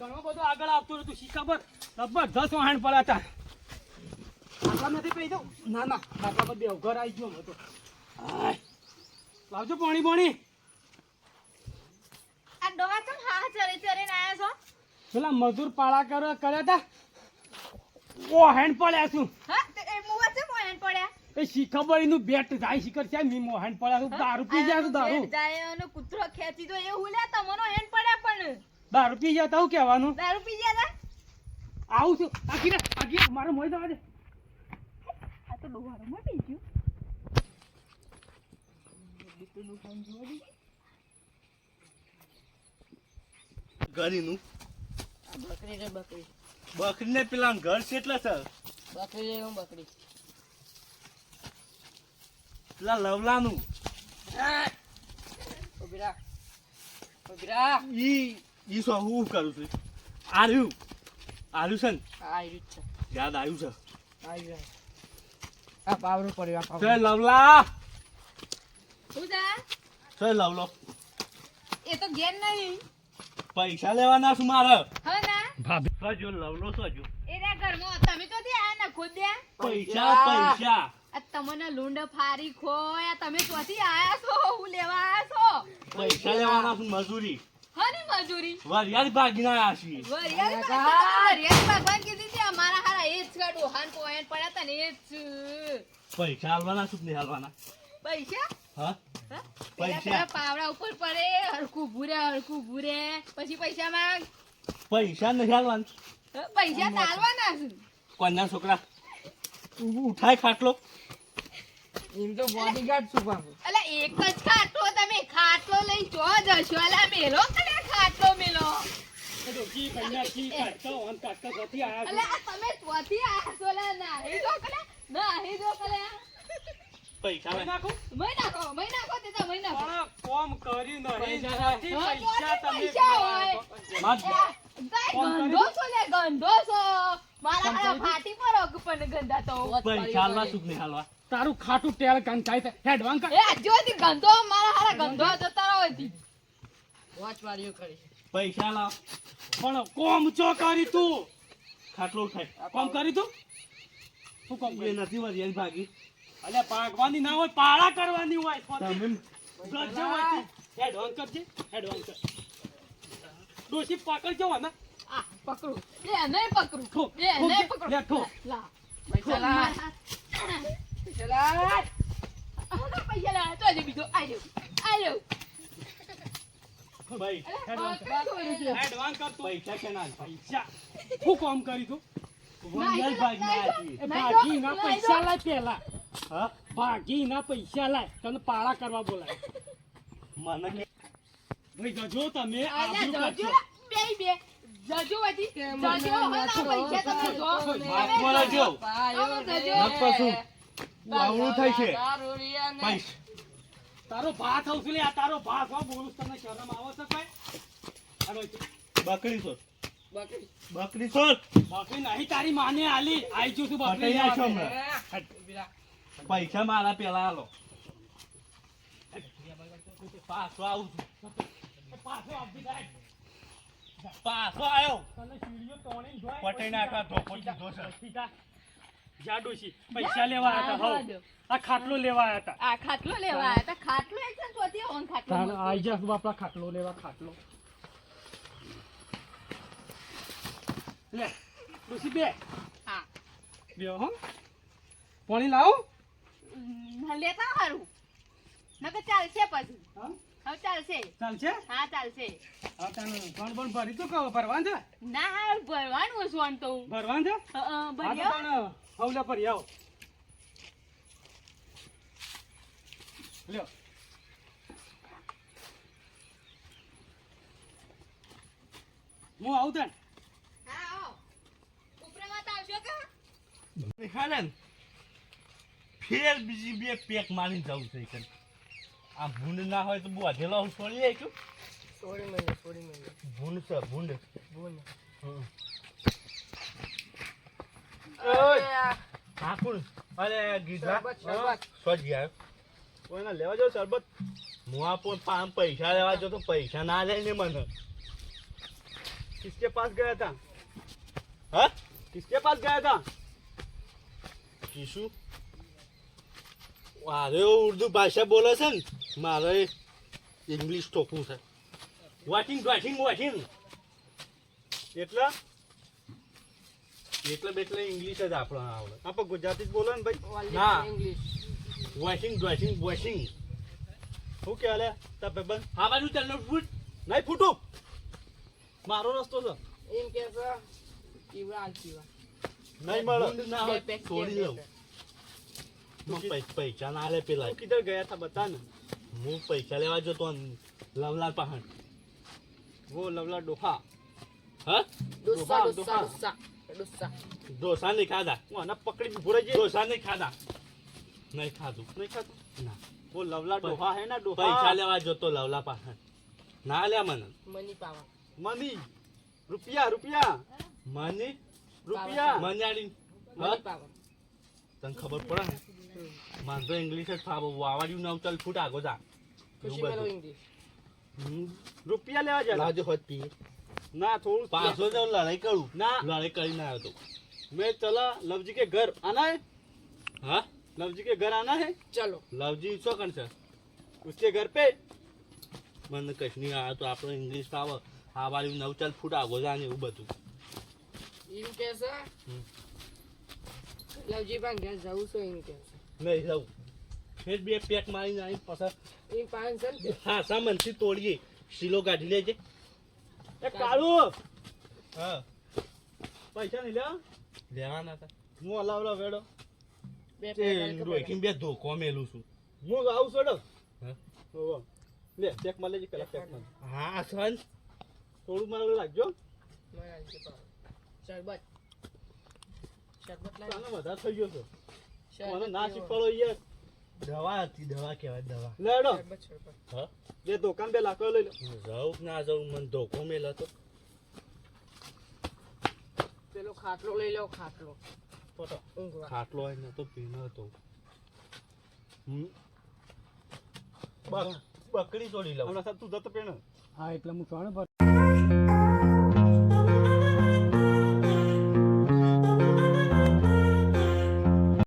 ઘણો બધો આગળ આવતું હતું શીખા પર જબરદસ્ત વાહન પડ્યા હતા. આટલા દઉં ના ના આટલા પર બે ઘર આવી ગયો મેં લાવજો પાણી પાણી. આ ડોહા ચમ હા ચરે ચરે આયા છો? પેલા મજૂર પાળા કરવા કર્યા હતા. ઓ હેન્ડ પડ્યા છું. હા તે એ મુવા ચમ મોયન પડ્યા? એ શીખબર એનું બેટ જાય શીખર છે મી મોહન પડ્યા છું. દારૂ પી જાય દારૂ. જાય અને કૂતરો ખેંચી દો એ હુલ્યા તમનો હેન્ડ પડ્યા પણ. દારૂ પી ગયા તા હું કહેવાનું. દારૂ પી ગયા તા? આવું છું. આખી આખી મારો મોય દવા દે. આ તો ડોહારો માં પી ગયું. ઘરીનું બકરી રે બકરી. બકરીને પેલા ઘર કેટલા છે બકરી રે હું બકરી. પેલા લવલાનું. ઈ ઈ હું કરું છું? આર્યું. આર્યું છે ને? આયુ છે. યાદ આવ્યું છે? આ પાવરું પડ્યું આ છે લવલા. શું છે? લવલો. એ તો ઘેર નહીં. પૈસા લેવાના છું મારે. હા ના. ભાભી. જો લવલો છો એ રે ઘરમાં. તમે તો દે આયા? ના ખોદ દે પૈસા પૈસા. આ તમને લુંડ ફારી ખોય. આ તમે ચોથી આયા છો? હું લેવા આયા છો? પૈસા લેવાના છું મજૂરી. હની મજૂરી. વરિયાળી ભાગીને આવ્યા છીએ વરિયાળી ભગવાન કીધી હતી. અમારા હારા એ જ કાઢો હાન પોયન પડ્યા તા ને એ જ. પૈસા હાલવાના છું કે નહીં હાલવાના? પૈસા? હા? પૈસા. પાવડા ઉપર પડે હરખું ભૂરે હરખું ભૂરે. પછી પૈસા માંગ. પૈસા નથી હાલવાના. પૈસા તાલવાના છે કોના છોકરા ઉઠાય ખાટલો? એમ તો બોડીગાર્ડ શું પાછું અલા એક જ ખાટલો તમે ખાટલો લઈ જો જશો અલા મેલો કને ખાટલો મેલો. કન્યા છી આયા અલા તમે ચોથી આયા છો લા ના હે દો કલે. ના હે દો કલે. પૈસા લઈ નાખું? મય નાખો મય નાખો તે તો મય નાખો. કોમ કર્યું નહીં. પૈસા પૈસા તમે પૈસા ગંધો છો લે ગંધો છો. મારા પણ તો. નહીં હાલવા. તારું ખાટું કાન થાય છે. હેડ વાંક. એ જો તી ગંધો મારા હારા ગંધો જતા રહો તી વોચ વાળીઓ કરી. પૈસા લાવ. પણ કોમ ચો કરી તું? ખાટલો ઉઠાય. કોમ કરી તું? શું કોમ એ કરી? નથી વરિયાળી ભાગી. અલે પાકવાની ના હોય પાળા કરવાની હોય તમે ગજે હોય તું. હેડવાન કરજે વાંક કર. ડોશી પકડજો ને આ પકડું એને પકડું. ઠોક, એ ઠોક નહીં દે, પકડું. લે, ઠોક. લા. પૈસા લા તો બીજો ભાઈ કર. તું પૈસા. કોમ કરી તું ભાગીને આવ્યા એ ભાગી ના પૈસા લાય પેલા. હા? ભાગી ના પૈસા લાય. તને પાળા કરવા બોલાય. મને કે ભાઈ જજો તમે. આયા આબરૂ બે બે. જજો કેમ જજો? પૈસા તમે જો. હાથમાં. આવડું થાય છે. પૈસા. તારો ભાત આવશે લે આ તારો ભાત હો બોલું તમને શરમ આવે છે કઈ? બકરી છો બકરી. બકરી છો બકરી નહીં તારી માને આલી. આઈ છું તું બકરી. પૈસા મારા પેલા આલો. પાછો આવું છું. પાછો આપી જાય. પાછો આવ્યો પટાઈ નાખા ધોકો દીધો છે. પૈસા લેવા હતા હા, આ ખાટલો લેવા હતા. આ ખાટલો લેવા આયા તા ખાટલો એક છે ને ઓન ખાટલો આઈ જા બાપા ખાટલો લેવા ખાટલો. લે ડોશી બે. હા. બે હો. પાણી લાવો. લેતા હારું. નકર ચાલશે પછી. હા? હવે ચાલશે. ચાલશે? હા ચાલશે. હા તને ભણ ભણ ભરી તું કહો ભરવાન છે? ના હાર ભરવાનું સોન તો. ભરવાન છે? અ, અ, હા તો ભર્યો પણ હવલે પર આવો. લ્યો. હું આવું તને હા આવો. ઉપરામાં આવશો કે? નિહાળે ફેર બીજી બે પેક મારીને જવું છે. આ ભૂંડ ના હોય તો બહુ અધેલો હું છોડી જાય છું. છોડી મને છોડી મને. ભૂંડ છે ભૂંડ. ભૂંડ. ઠાકુર. અરે ગીધા. સોજી આવ્યો કોઈને લેવા જાવ શરબત? હું આ પૈસા લેવા જો તો પૈસા ના લે ને મને. કિસકે પાસ ગયા હતા હા? કિસકે પાસ ગયા હતા કિશુ અરે ઉર્દુ ભાષા બોલે છે ને. મારે ઇંગ્લિશ ઠોકવું છે. વાટિંગ વાટિંગ વાટિંગ એટલે એટલે બેટલે ઇંગ્લિશ જ આપણે આવડે. આપણે ગુજરાતી જ બોલો ને ભાઈ. હા વોશિંગ ડ્રેસિંગ વોશિંગ શું કે અલે તપે પેબન હા બાજુ ચાલનો ફૂટ. નહીં ફૂટું. મારો રસ્તો છે. એમ કે છે પીવા. આલ નહીં મળે. ના છોડી દઉં. પૈસા ના લે પેલા. કીધર ગયા તા બતા ને હું પૈસા લેવા જતો લવલાલ પહાણ વો લવલાલ ડોહા. હા? ડોસા ડોસા ડોસા નહીં ખાધા. હું આના પકડી ભૂરે જઈ ડોસા નહીં ખાધા. નહીં ખાધું. નહીં ખાધું? ના. વો લવલા ડોહા હે ના ડોહા. પૈસા લેવા જતો લવલા પહાણ ના લે મને. મની પાવા. મની. રૂપિયા રૂપિયા. મની? રૂપિયા. મની આડી તને ખબર પડે ને? મને તો ઇંગ્લિશ જ ફાવો વાવાડ્યું નામ ચાલ ફૂટ આગો જા ખુશી એવું મેલો બધું. English. હમ. रुपया ले आ जा લાવજો હોત પી ना थोड़ा પાછો તો લડાઈ કરું ના. લડાઈ કરીને આવ્યો તો मैं चला लव जी के घर आना है હા लव जी के घर आना है ચલો લવજી શું કણ છે उसके घर पे મને કશ નહીં આવે તો આપણે ઇંગ્લિશ ફાવે આ વાળું નવ ચાલ ફૂટ આગો જા ને એવું બધું એમ કે છે હમ. લવજી પણ ઘેર જવું છે એમ કે છે નહીં જાઉં ફેર બે પેક મારીને આવી પછી એ પાણી છે ને હા સામાન સામાનથી તોડીએ. શીલો કાઢી લેજે. એ કાળુ! હા. પૈસા નહીં લેવા? લેવાના હતા. હું અલાવલા વેડો. બે ધોકો મેલું છું. હું આવું છોડો લે ચેકમાં લેજે પેલા પેકમાં હા સન થોડું મારું લાગજો શરબત. શરબત વધારે થઈ ગયો છો. મને ના. શીખવાડો યાર. દવા હતી દવા કહેવાય દવા. લેડો હા? જે દુકાન બે લાકડો લઈ લો. જાઉં ના જાઉં મને ધોકો મેલો હતો પેલો ખાટલો લઈ લો ખાટલો. ફોટો. ખાટલો હોય ને તો પીનો હતો. બકરી તોડી લઉં તું જતો પેણ હા એટલે હું ચોણે